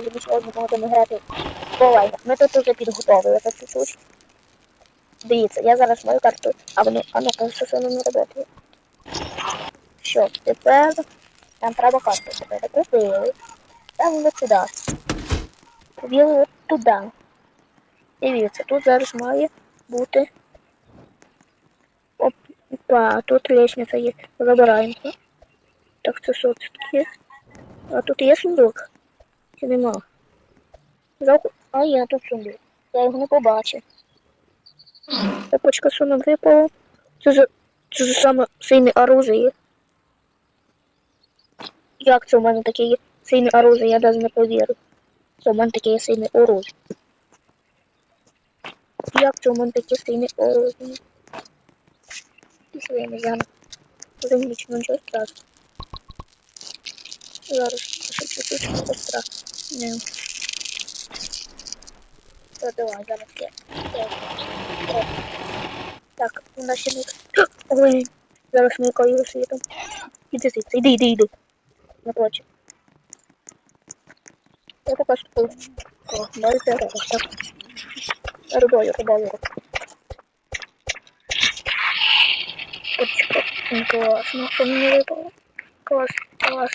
друзі, ми сьогодні будемо грати в онлайн. Ми тут вже підготовили так чуть-чуть. Дивіться, я зараз мою карту. А вони, а ну-ка, що це не робити? Що, тепер нам треба карту тепер. Там ми туди. Повіли туди. Дивіться, тут зараз має бути. Опа, тут лестниця є. Забираємо. Так, це що таке? А тут є сундук? Чи нема? А є тут сундук. Я його не побачив. Цепочка сундук випала. Це ж це ж саме сильне оружие. Як це у мене таке сильне оружие, я навіть не повірю. Це у мене таке сильне оружие. Як це у мене таке сильне оружие? Після я не знаю. Замічно нічого страшного. Зараз ще чуть-чуть костра. Не. То давай, зараз я. Так, у нас ще не... Ой, зараз ми кою світом. Іди звідси, іди, іди, іди. Не плаче. Я поки що... О, це робиш, так. Рубаю, рубаю. Почекай. Ну, Класно, що мені випало. Клас, клас.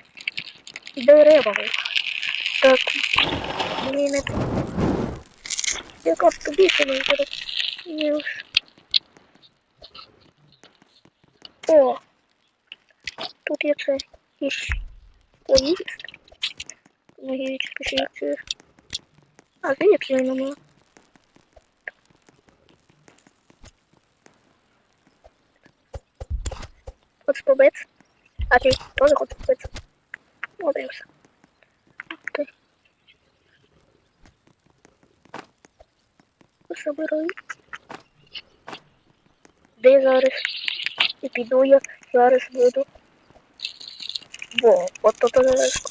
Дерева. Так. Блін, это... Яка ж тобі це не Ні уж. О! Тут є це якийсь поїзд. Магічні секції. А, звідки я нема? Хочеш побити? А ти теж хочеш побити? Молодець. Окей. Забираю. Де зараз? І піду я зараз буду. Во, от то зараз.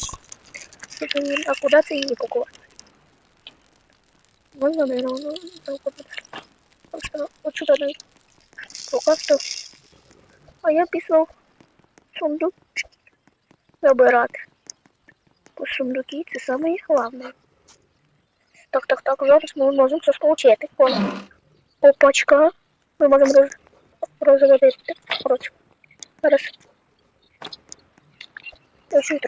А куди ти її кукувати? Можна не закупити. Просто от сюди. А я пішов сундук забирати. Бо сундуки це саме. Так, так, так, зараз ми можемо щось отримати. Опачка. Ми можемо роз... розводити. Коротше. Зараз. Я чую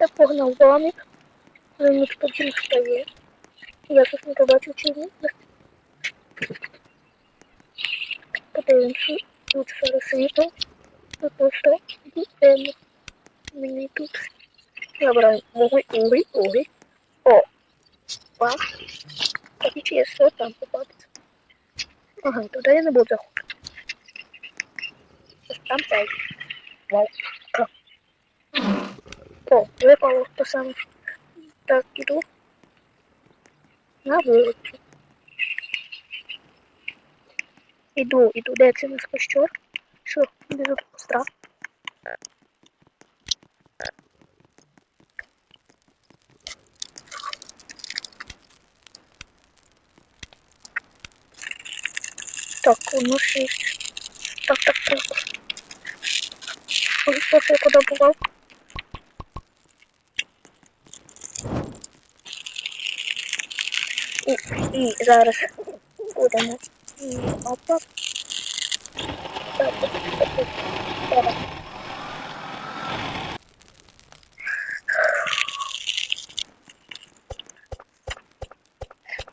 Я погнав домик. Він потім встає. Я щось не чи ні. Подивимося. Тут зараз світло. Тут просто темно. Мені тут. Забираю уголь, уголь, уголь. О! Пак. Так і чи є що там попадеться. Ага, туди я не буду заходити. Там цей. Вау. О, випало то саме. Так, іду. На вулицю. Іду, іду, де це наш костер? Що, біжу костра? Так, воно шість. Так, так, так. Ой, що я куди бував? І, і зараз будемо. І, опа.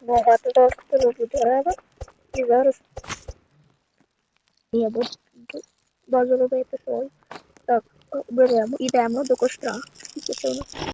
Багато розкрили дерева. І зараз я буду базу робити свою. Так, беремо, йдемо до костра.